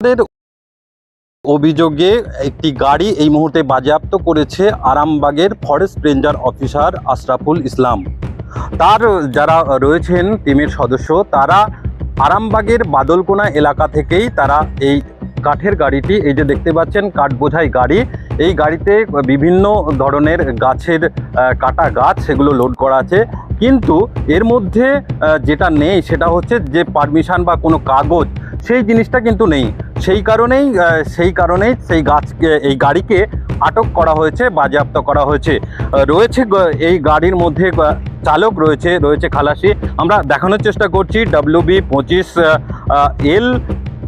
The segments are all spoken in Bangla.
তাদের অভিযোগে একটি গাড়ি এই মুহূর্তে বাজেয়াপ্ত করেছে আরামবাগের forest ranger officer Ashraful Islam. তার যারা রয়েছেন টিমের সদস্য, তারা আরামবাগের বাদলকোনা এলাকা থেকেই তারা এই কাঠের গাড়িটি, এই যে দেখতে পাচ্ছেন কাঠ বোঝাই গাড়ি, এই গাড়িতে বিভিন্ন ধরনের গাছের কাটা গাছ সেগুলো লোড করা আছে। কিন্তু এর মধ্যে যেটা নেই সেটা হচ্ছে যে পারমিশন বা কোনো কাগজ, সেই জিনিসটা কিন্তু নেই। সেই কারণেই সেই কারণেই সেই গাছকে, এই গাড়িকে আটক করা হয়েছে, বাজেয়াপ্ত করা হয়েছে। রয়েছে এই গাড়ির মধ্যে চালক রয়েছে রয়েছে খালাসি। আমরা দেখানোর চেষ্টা করছি ডাব্লিউ বি পঁচিশ এল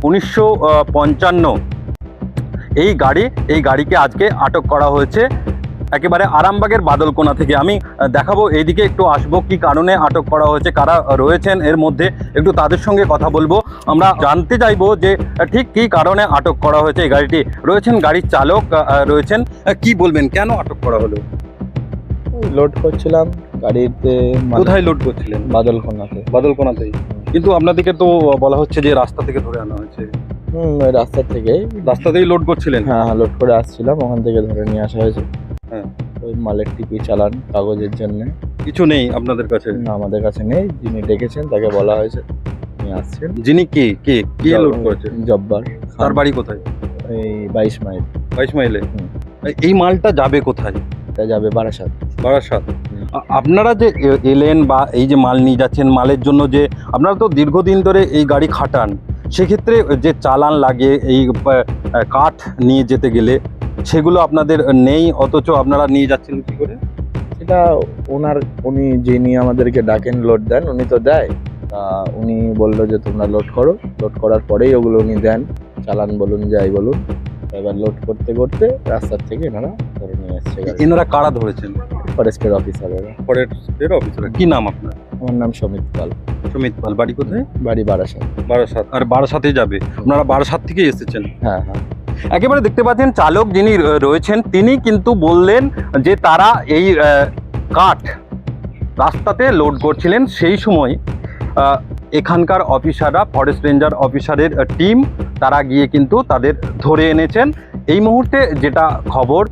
উনিশশো পঞ্চান্ন। এই গাড়ি, এই গাড়িকে আজকে আটক করা হয়েছে। একেবারে আরামবাগের বাদলকোনা থেকে। আমি দেখাবো এইদিকে একটু আসব কি কারণে আটক করা হয়েছে কারা রয়েছেন এর মধ্যে একটু তাদের সঙ্গে কথা বলব। আমরা জানতে চাইব যে ঠিক কি কারণে আটক করা হয়েছে এই গাড়িটি। রয়েছেন গাড়ির চালক রয়েছেন। কি বলবেন কেন আটক করা হলো? লোড করছিলাম গাড়িতে মানে কোথায় লোড করছিলেন? বাদলখোনাতে বাদলকোনাতেই কিন্তু আপনাদেরকে তো বলা হচ্ছে যে রাস্তা থেকে ধরে আনা হয়েছে। হুম রাস্তা থেকে রাস্তাতেই লোড করছিলেন? হ্যাঁ হ্যাঁ লোড করে আসছিলাম ওখান থেকে ধরে নিয়ে আসা হয়েছে। হ্যাঁ। ওই মালের টিপি চালান কাগজের জন্য। কিছু নেই আপনাদের কাছে? না আমাদের কাছে নেই। যিনি ডেকেছেন তাকে বলা হয়েছে নিয়ে আসছেন। যিনি কে? কে? কে লোড করেছে? জব্বার তার বাড়ি কোথায়? এই বাইশ মাইল। বাইশ মাইলে? এই মালটা যাবে কোথায়? এটা যাবে বারাসাত। বারাসাত? আপনারা যে এলেন বা এই যে মাল নিয়ে যাচ্ছেন মালের জন্য যে আপনারা তো দীর্ঘদিন ধরে এই গাড়ি খাটান সেক্ষেত্রে যে চালান লাগে এই কাঠ নিয়ে যেতে গেলে সেগুলো আপনাদের নেই অথচ আপনারা নিয়ে যাচ্ছেন কি করে? সেটা ওনার উনি যিনি আমাদেরকে ডাকেন লোড দেন উনি তো দেয়। তা উনি বলল যে তোমরা লোড করো। লোড করার পরেই ওগুলো উনি দেন। চালান বলুন যাই বলুন। এবার লোড করতে করতে রাস্তার থেকে এনারা ধরে নিয়ে এসছে এনারা কারা ধরেছেন? ফরেস্টের অফিসারেরা ফরেস্টের অফিসার কি নাম আপনার? আমার নাম সমিত পাল। সমিত পাল। বাড়ি কোথায়? বাড়ি বারাসাত। বারাসাত। আর বারাসাতে যাবে। আপনারা বারাসাত থেকে এসেছেন? হ্যাঁ হ্যাঁ। একেবারে দেখতে পাচ্ছেন চালক যিনি রয়েছেন, তিনি কিন্তু বললেন যে তারা এই কাঠ রাস্তাতে লোড করছিলেন। সেই সময় এখানকার অফিসাররা ফরেস্ট রেঞ্জার অফিসারের টিম তারা গিয়ে কিন্তু তাদের ধরে এনেছেন। এই মুহূর্তে যেটা খবর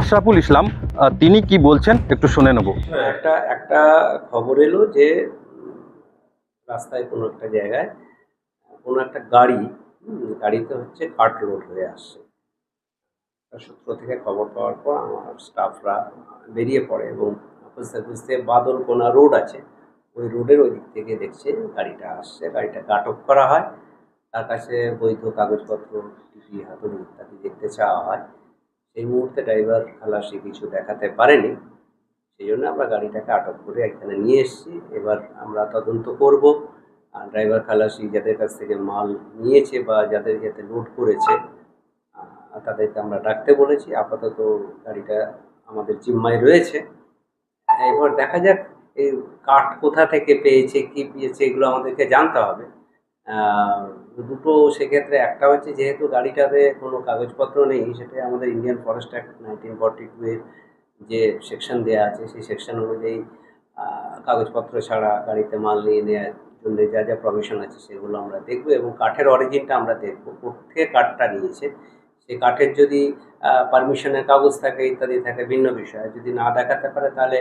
আশরাফুল ইসলাম তিনি কি বলছেন একটু শুনে নেব। একটা একটা খবর এলো যে রাস্তায় কোনো একটা জায়গায় কোনো একটা গাড়ি গাড়িতে হচ্ছে কাঠ লোড হয়ে আসছে তার সূত্র থেকে খবর পাওয়ার পর আমার স্টাফরা বেরিয়ে পড়ে এবং খুঁজতে খুঁজতে বাদলকোনা রোড আছে, ওই রোডের ওই দিক থেকে দেখছে গাড়িটা আসছে গাড়িটাকে আটক করা হয়। তার কাছে বৈধ কাগজপত্র, টিভি, হাতুড়ি ইত্যাদি দেখতে চাওয়া হয়। সেই মুহূর্তে ড্রাইভার খালাসি কিছু দেখাতে পারেনি। সেই জন্য আমরা গাড়িটাকে আটক করে এখানে নিয়ে এসেছি। এবার আমরা তদন্ত করব। ড্রাইভার খালাসি যাদের কাছ থেকে মাল নিয়েছে বা যাদের যাতে লোড করেছে তাদেরকে আমরা ডাকতে বলেছি। আপাতত গাড়িটা আমাদের জিম্মায় রয়েছে। এবার দেখা যাক এই কাঠ কোথা থেকে পেয়েছে, কি পেয়েছে, এগুলো আমাদেরকে জানতে হবে। দুটো সেক্ষেত্রে একটা হচ্ছে যেহেতু গাড়িটাতে কোনো কাগজপত্র নেই সেটাই আমাদের Indian forest act nineteen forty two এর যে সেকশন দেওয়া আছে, সেই সেকশন অনুযায়ী কাগজপত্র ছাড়া গাড়িতে মাল নিয়ে নেওয়ার জন্য যা যা প্রভিশন আছে সেগুলো আমরা দেখব এবং কাঠের অরিজিনটা আমরা দেখব। কোথেকে কাঠটা নিয়েছে? সেই কাঠের যদি পারমিশনের কাগজ থাকে, ইত্যাদি থাকে, ভিন্ন বিষয়। যদি না দেখাতে পারে, তাহলে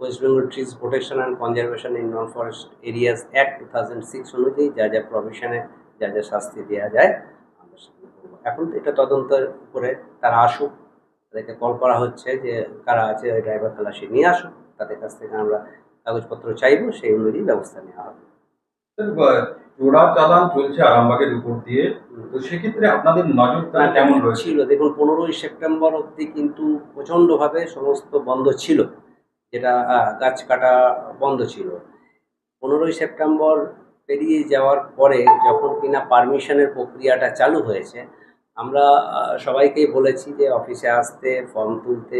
West Bengal trees protection and conservation in non forest areas act two thousand six অনুযায়ী যা যা প্রভিশনে যা যা শাস্তি দেওয়া যায়, আমরা সেগুলো করব। এখন এটা তদন্তের উপরে তারা আসুক, তাদেরকে কল করা হচ্ছে যে কারা আছে, ওই ড্রাইভার খালাসি নিয়ে আসুক, তাদের কাছ থেকে আমরা কাগজপত্র চাইব, সেই অনুযায়ী ব্যবস্থা নেওয়া হবে। জোড়া চালান চলছে আরামবাগের উপর দিয়ে তো সেক্ষেত্রে আপনাদের নজরটা কেমন ছিল। দেখুন পনেরোই সেপ্টেম্বর অবধি কিন্তু প্রচণ্ডভাবে সমস্ত বন্ধ ছিল। যেটা গাছ কাটা বন্ধ ছিল। পনেরোই সেপ্টেম্বর পেরিয়ে যাওয়ার পরে যখন কিনা পারমিশনের প্রক্রিয়াটা চালু হয়েছে আমরা সবাইকেই বলেছি যে অফিসে আসতে ফর্ম তুলতে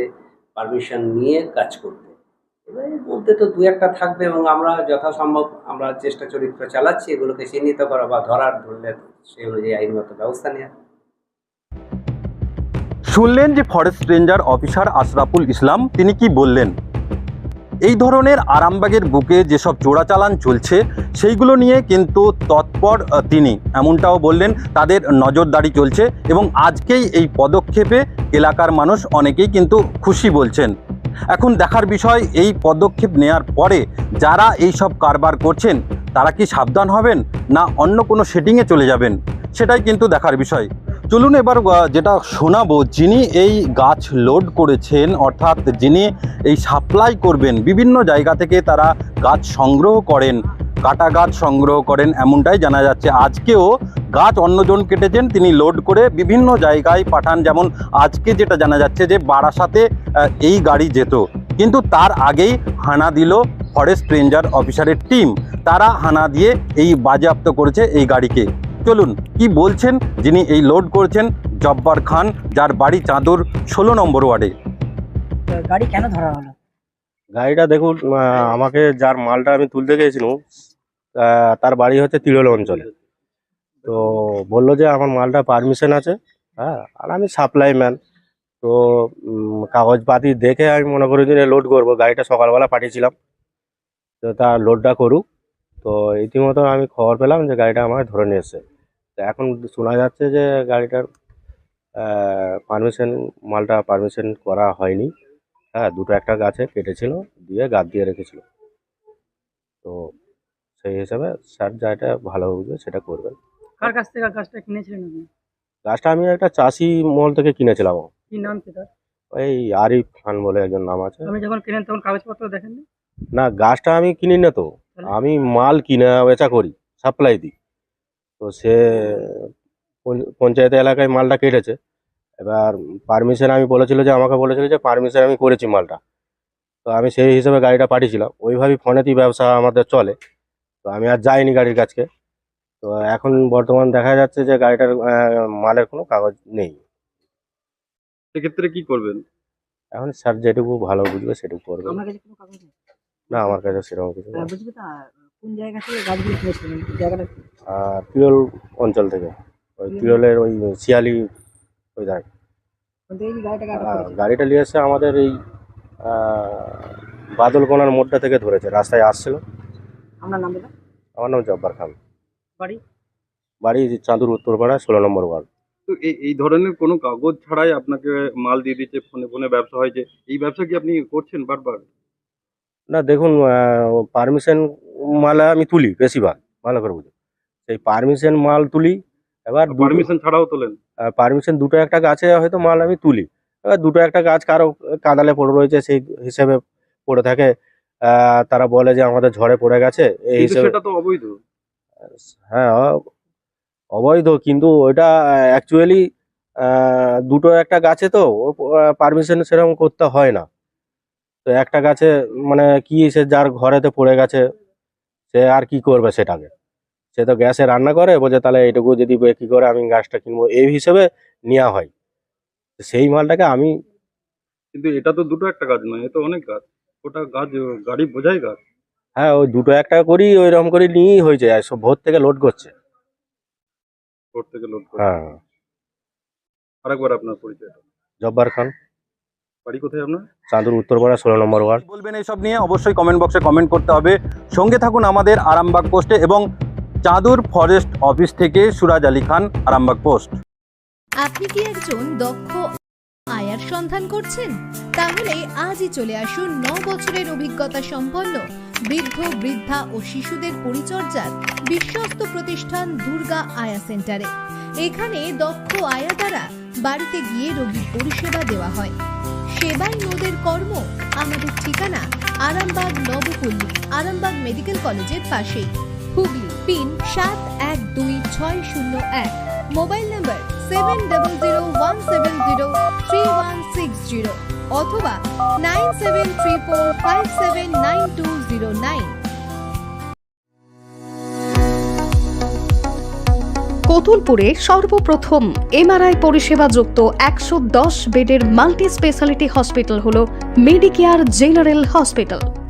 পারমিশন নিয়ে কাজ করতে মধ্যে তো দু একটা থাকবে এবং আমরা যথাসম্ভব আমরা চেষ্টা চরিত্র চালাচ্ছি, এগুলোকে চিহ্নিত করা বা ধরার ধরলে সেই অনুযায়ী আইনগত ব্যবস্থা নেওয়া শুনলেন যে forest ranger officer Ashraful Islam, তিনি কি বললেন? এই ধরনের আরামবাগের বুকে যেসব চোরাচালান চলছে, সেইগুলো নিয়ে কিন্তু তৎপর তিনি। এমনটাও বললেন, তাদের নজরদারি চলছে এবং আজকেই এই পদক্ষেপে এলাকার মানুষ অনেকেই কিন্তু খুশি বলছেন। এখন দেখার বিষয়, এই পদক্ষেপ নেয়ার পরে যারা এই সব কারবার করছেন, তারা কি সাবধান হবেন না অন্য কোনো সেটিংয়ে চলে যাবেন? সেটাই কিন্তু দেখার বিষয়। চলুন এবার যেটা শোনাবো, যিনি এই গাছ লোড করেছেন, অর্থাৎ যিনি এই সাপ্লাই করবেন, বিভিন্ন জায়গা থেকে তারা গাছ সংগ্রহ করেন কাটা গাছ সংগ্রহ করেন এমনটাই জানা যাচ্ছে। আজকেও গাছ অন্যজন কেটেছেন তিনি লোড করে বিভিন্ন জায়গায় পাঠান। যেমন আজকে যেটা জানা যাচ্ছে যে বারাসাতে এই গাড়ি যেত। কিন্তু তার আগেই হানা দিল ফরেস্ট রেঞ্জার অফিসারের টিম। তারা হানা দিয়ে এই বাজেয়াপ্ত করেছে এই গাড়িকে। চলুন কি বলছেন যিনি এই লোড করেছেন? জব্বার খান যার বাড়ি চাঁদুর ষোলো নম্বর ওয়ার্ডে। গাড়ি কেন ধরা হলো? গাড়িটা দেখুন আমাকে যার মালটা আমি তুলতে গিয়েছিলাম আহ, তার বাড়ি হচ্ছে তিরোল অঞ্চলে। তো বলল যে আমার মালটা পারমিশন আছে হ্যাঁ আর আমি সাপ্লাই ম্যান তো কাগজপাতি দেখে আমি মনে করি যে লোড করব। গাড়িটা সকালবেলা পাঠিয়েছিলাম। তো তার লোডটা করুক। তো ইতিমধ্যে আমি খবর পেলাম যে গাড়িটা আমাকে ধরে নিয়ে এসছে। তো এখন শোনা যাচ্ছে যে গাড়িটার পারমিশন মালটা পারমিশন করা হয়নি। হ্যাঁ দুটো একটা গাছে কেটেছিল, দিয়ে গাদ দিয়ে রেখেছিল। তো সেই হিসাবে স্যার যেটা ভালো বুঝবে সেটা করবেন। কার কাছ থেকে গাছটা কিনেছিলেন আপনি? গাছটা আমি একটা চাষি মহল থেকে কিনেছিলাম। কি নাম তার ওই আরিফ খান বলে একজন নাম আছে। আপনি যখন কিনেন তখন কাগজপত্র দেখেন না গাছটা আমি কিনি না তো আমি মাল কিনা বেচা করি সাপ্লাই দিই। তো সে পঞ্চ- পঞ্চায়েত এলাকায় মালটা কেটেছে। এবার পারমিশন আমি বলেছিল যে আমাকে বলেছিল যে পারমিশন আমি করেছি মালটা। তো আমি সেই হিসেবে গাড়িটা পাঠিয়েছিলাম। ওইভাবেই ফোনেতেই ব্যবসা আমাদের চলে। তো আমি আর যাইনি গাড়ির কাছকে। তো এখন বর্তমান দেখা যাচ্ছে যে গাড়িটার মালের কোনো কাগজ নেই। সেক্ষেত্রে কি করবেন? এখন স্যার যেটুকু ভালো বুঝবে সেটুকু করবে। আপনার কাছে কোনো কাগজ নেই? না আমার কাছে সেরকম কিছু আহ, না বুঝবে কোন জায়গা থেকে গাছগুলো কিনেছিলেন? জায়গাটা আর তিরল অঞ্চল থেকে। ওই তিরলের ওই শিয়ালি ওই ধারে কোন থেকে কি গাড়িটাকে আটক আর করেছে? গাড়িটা নিয়ে এসে আমাদের এই বাদলকোনার মোড়টা থেকে ধরেছে। রাস্তায় আসছিল। আপনার নাম দাদা আমার নাম জব্বার খান। বাড়ি? বাড়ি চাঁদুর উত্তরপাড়া ষোলো নম্বর ওয়ার্ড। তো এই এই ধরনের কোনো কাগজ ছাড়াই আপনাকে মাল দিয়ে দিচ্ছে ফোনে ফোনে ব্যবসা হয়েছে। এই ব্যবসা কি আপনি করছেন বারবার? না দেখুন পারমিশন মাল আমি তুলি বেশিরভাগ ভালো করে বুঝুন। সেই পারমিশন মাল তুলি এবার পারমিশন ছাড়াও তোলেন? পারমিশন দুটো একটা গাছে হয়তো মাল আমি তুলি। এবার দুটো একটা গাছ কারও কাদালে পড়ে রয়েছে সেই হিসেবে পড়ে থাকে। তারা বলে যে আমাদের ঝড়ে পড়ে গেছে। এই হিসেবে সেটা তো অবৈধ। হ্যাঁ অবৈধ কিন্তু ওইটা অ্যাকচুয়ালি দুটো একটা গাছে তো পারমিশন সেরকম করতে হয় না। তো একটা গাছে মানে কি সে যার ঘরেতে পড়ে গেছে সে আর কি করবে সেটাকে? সে তো গ্যাসে রান্না করে বলছে তাহলে এইটুকু যদি কি করে আমি গাছটা কিনবো। এই হিসেবে নেওয়া হয়। সেই মালটাকে আমি কিন্তু এটা তো দুটো একটা গাছ নয় এ তো অনেক গাছ। ওটা গাছ গাড়ি বোঝাই গাছ? হ্যাঁ ওই দুটো একটা করি ওই রকম করে নিয়েই হয়েছে আর সব ভোর থেকে লোড করছে। রোড থেকে লোড হ্যাঁ। আরেকবার আপনার পরিচয় জব্বার খান। বাড়ি কোথায় আপনার? চাঁদুর উত্তরপাড়া ষোলো নম্বর ওয়ার্ড। বলবেন এইসব নিয়ে? অবশ্যই কমেন্ট বক্সে কমেন্ট করতে হবে। সঙ্গে থাকুন আমাদের আরামবাগ পোস্টে এবং চাঁদুর ফরেস্ট অফিস থেকে সুরাজ আলী খান আরামবাগ পোস্ট আপনি কি একজন দক্ষ আয়ার সন্ধান করছেন? তাহলে আজই চলে আসুন ন বছরের অভিজ্ঞতা সম্পন্ন বৃদ্ধ, বৃদ্ধা ও শিশুদের পরিচর্যার বিশ্বস্ত প্রতিষ্ঠান দুর্গা আয়া সেন্টারে। এখানে দক্ষ আয়া দ্বারা বাড়িতে গিয়ে রোগীর পরিষেবা দেওয়া হয়। সেবাই নোদের কর্ম। আমাদের ঠিকানা আরামবাগ নবপল্লী, আরামবাগ মেডিকেল কলেজের পাশেই। হুগলি, পিন সাত এক দুই ছয় শূন্য এক। Mobile number seven double zero one seven zero three one six zero অথবা nine seven three four five seven nine two zero nine. কতুলপুরে সর্বপ্রথম এমআরআই পরিষেবা যুক্ত একশো দশ বেডের মাল্টি স্পেশালিটি হসপিটাল হল মেডিকেয়ার জেনারেল হসপিটাল।